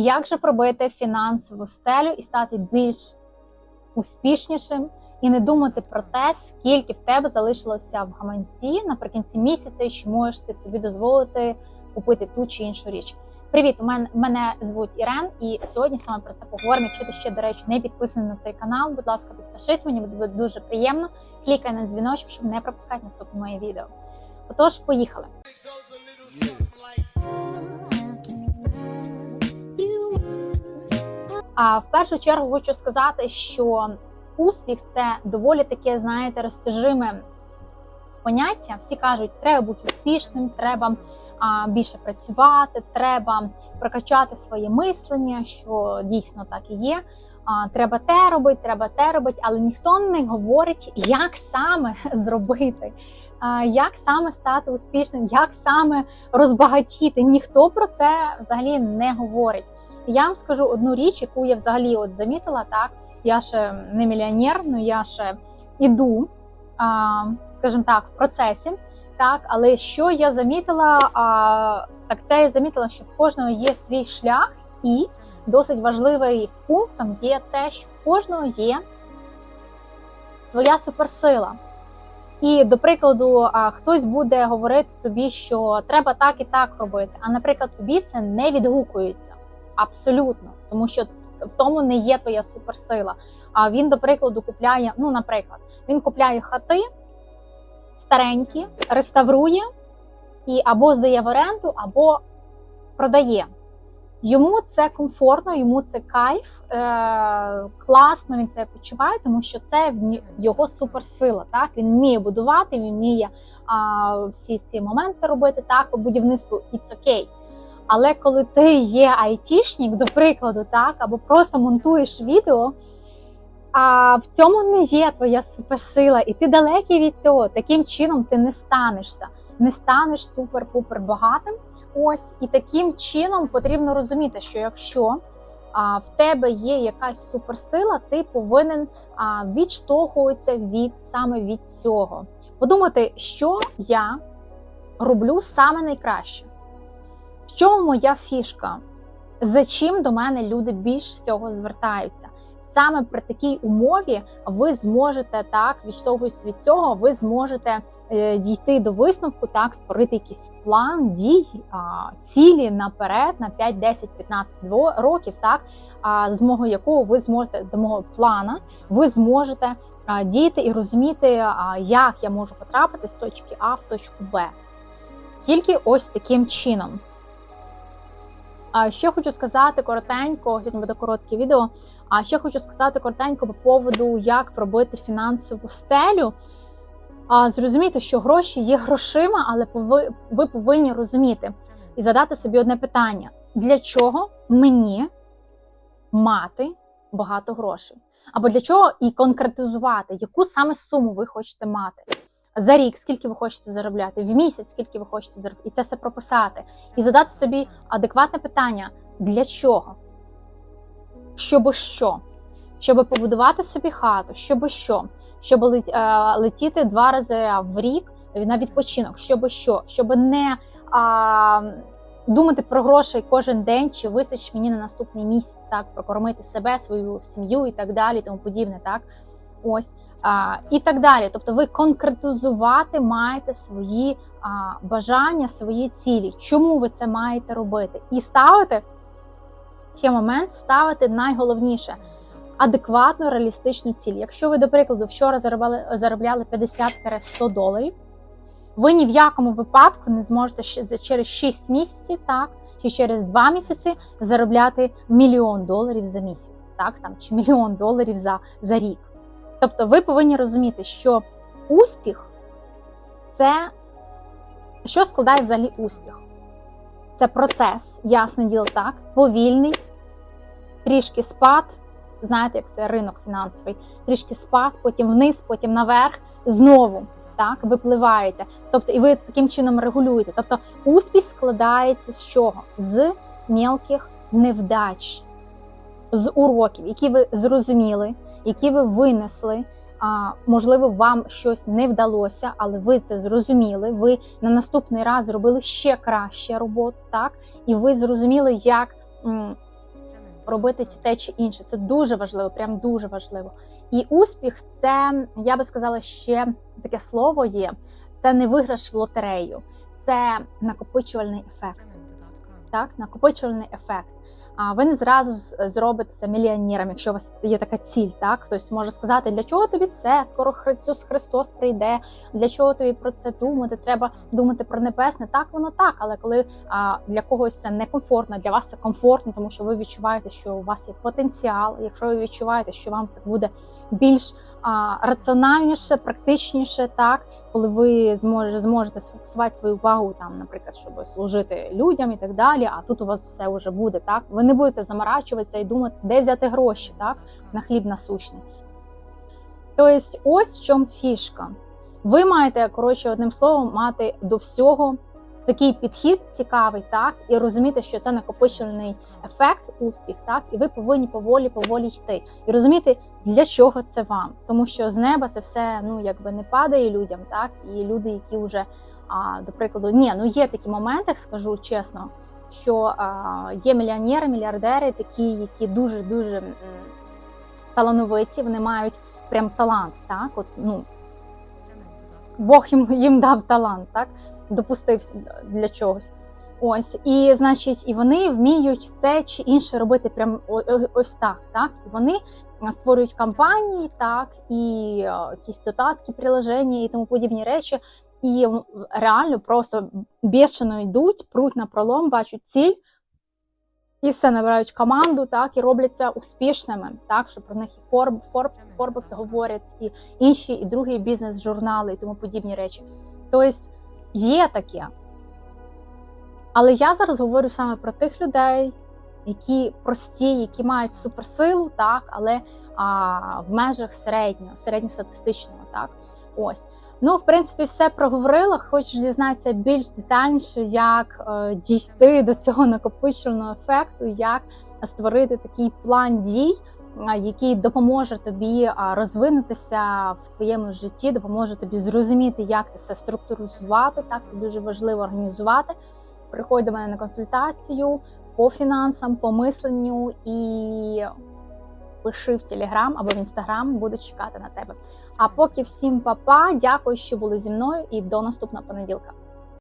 Як же пробити фінансову стелю і стати більш успішнішим, і не думати про те, скільки в тебе залишилося в гаманці наприкінці місяця, і чи можеш ти собі дозволити купити ту чи іншу річ. Привіт, у мене мене звуть Ірен, і сьогодні саме про це поговоримо. Якщо ти ще, до речі, не підписаний на цей канал, будь ласка, підпишись, мені буде дуже приємно. Клікай на дзвіночок, щоб не пропускати наступне моє відео. Отож, поїхали. В першу чергу хочу сказати, що успіх це доволі таке, знаєте, розтяжиме поняття. Всі кажуть, треба бути успішним, треба більше працювати, треба прокачати своє мислення, що дійсно так і є. Треба те робити, треба те робити, але ніхто не говорить, як саме зробити. Як саме стати успішним, як саме розбагатіти? Ніхто про це взагалі не говорить. Я вам скажу одну річ, яку я взагалі от замітила. Так я ще не мільйонер, але я ще іду, скажімо так, в процесі. Так, але що я замітила, так це я замітила, що в кожного є свій шлях, і досить важливий пунктом є те, що в кожного є своя суперсила. І, до прикладу, хтось буде говорити тобі, що треба так і так робити. А, наприклад, тобі це не відгукується абсолютно, тому що в тому не є твоя суперсила. А він, до прикладу, купляє, ну, наприклад, він купляє хати старенькі, реставрує і або здає в оренду, або продає. Йому це комфортно, йому це кайф, е- класно він це почуває, тому що це його суперсила. Так він вміє будувати, він вміє а, всі ці моменти робити так по будівництву. It's окей. Але коли ти є айтішник, до прикладу, так або просто монтуєш відео, а в цьому не є твоя суперсила, і ти далекий від цього. Таким чином ти не станешся, не станеш супер-пупер багатим. Ось і таким чином потрібно розуміти, що якщо а, в тебе є якась суперсила, ти повинен а, відштовхуватися від саме від цього. Подумати, що я роблю саме найкраще. Чому моя фішка? За чим до мене люди більш всього звертаються? Саме при такій умові ви зможете так, відштовхуючись від цього, ви зможете е, дійти до висновку, так, створити якийсь план дій, а, цілі наперед на 5, 10, 15 років, так, а, з мого якого ви зможете, з мого плана, ви зможете а, діяти і розуміти, а, як я можу потрапити з точки А в точку Б. Тільки ось таким чином. А ще хочу сказати коротенько, сьогодні буде коротке відео. А ще хочу сказати коротенько по поводу, як пробити фінансову стелю. А, Зрозуміти, що гроші є грошима, але ви, ви повинні розуміти і задати собі одне питання: для чого мені мати багато грошей? Або для чого і конкретизувати, яку саме суму ви хочете мати? За рік, скільки ви хочете заробляти, в місяць, скільки ви хочете заробляти, і це все прописати, і задати собі адекватне питання: для чого? Щоб що? Щоб побудувати собі хату, щоб що? Щоб е, летіти два рази в рік на відпочинок, щоб що? Щоб не а, думати про гроші кожен день, чи вистачить мені на наступний місяць, так, прокормити себе, свою сім'ю і так далі, тому подібне, так. Ось а, і так далі. Тобто, ви конкретизувати маєте свої а, бажання, свої цілі. Чому ви це маєте робити? І ставити ще момент ставити найголовніше адекватну реалістичну ціль. Якщо ви, до прикладу, вчора заробляли заробляли 50-100 доларів, ви ні в якому випадку не зможете ще через 6 місяців, так, чи через 2 місяці заробляти мільйон доларів за місяць, так там чи мільйон доларів за, за рік. Тобто ви повинні розуміти, що успіх це що складає взагалі успіх? Це процес, ясне діло так, повільний, трішки спад. Знаєте, як це ринок фінансовий, трішки спад, потім вниз, потім наверх, знову так, випливаєте. Тобто, і ви таким чином регулюєте. Тобто, успіх складається з чого? З мілких невдач, з уроків, які ви зрозуміли які ви винесли. А, Можливо, вам щось не вдалося, але ви це зрозуміли. Ви на наступний раз зробили ще краще роботу, так? І ви зрозуміли, як робити те чи інше. Це дуже важливо, прям дуже важливо. І успіх це, я би сказала, ще таке слово є: це не виграш в лотерею, це накопичувальний ефект. Так, накопичувальний ефект. Ви не зразу зробитеся мільйонером, якщо у вас є така ціль. Так, хтось може сказати, для чого тобі це? Скоро Христос Христос прийде. Для чого тобі про це думати? Треба думати про небесне. Так, воно так, але коли а, для когось це некомфортно, для вас це комфортно, тому що ви відчуваєте, що у вас є потенціал. Якщо ви відчуваєте, що вам це буде більш раціональніше, практичніше, так коли ви зможете, сфокусувати свою увагу, там, наприклад, щоб служити людям і так далі. А тут у вас все вже буде так. Ви не будете заморачуватися і думати, де взяти гроші, так на хліб насущний. Тобто, ось в чому фішка. Ви маєте, коротше, одним словом, мати до всього такий підхід цікавий, так, і розуміти, що це накопичувальний ефект, успіх, так, і ви повинні поволі, поволі йти. І розуміти, для чого це вам. Тому що з неба це все ну, якби не падає людям, так, і люди, які вже, а, до прикладу, ні, ну є такі моменти, скажу чесно, що а, є мільйонери, мільярдери, такі, які дуже-дуже м, талановиті, вони мають прям талант, так, от, ну, Бог їм, їм дав талант, так? Допустив для чогось. Ось, і значить, і вони вміють те чи інше робити прям ось так. так? І вони створюють кампанії, так, і е, якісь додатки, приложення і тому подібні речі. І реально просто бешено йдуть, пруть на пролом, бачать ціль, і все набирають команду, так, і робляться успішними, так, що про них і Форб, Форб, Форбекс говорять, і інші, і другі бізнес-журнали і тому подібні речі. Тобто є таке. Але я зараз говорю саме про тих людей, які прості, які мають суперсилу, так, але а, в межах середнього, середньостатистичного, так. Ось. Ну, в принципі, все проговорила. Хочеш дізнатися більш детальніше, як е, дійти до цього накопичувального ефекту, як створити такий план дій, який допоможе тобі розвинутися в твоєму житті, допоможе тобі зрозуміти, як це все структуризувати. Так, це дуже важливо організувати. Приходь до мене на консультацію по фінансам, по мисленню і пиши в Телеграм або в Інстаграм, буду чекати на тебе. А поки всім па-па, дякую, що були зі мною, і до наступного понеділка.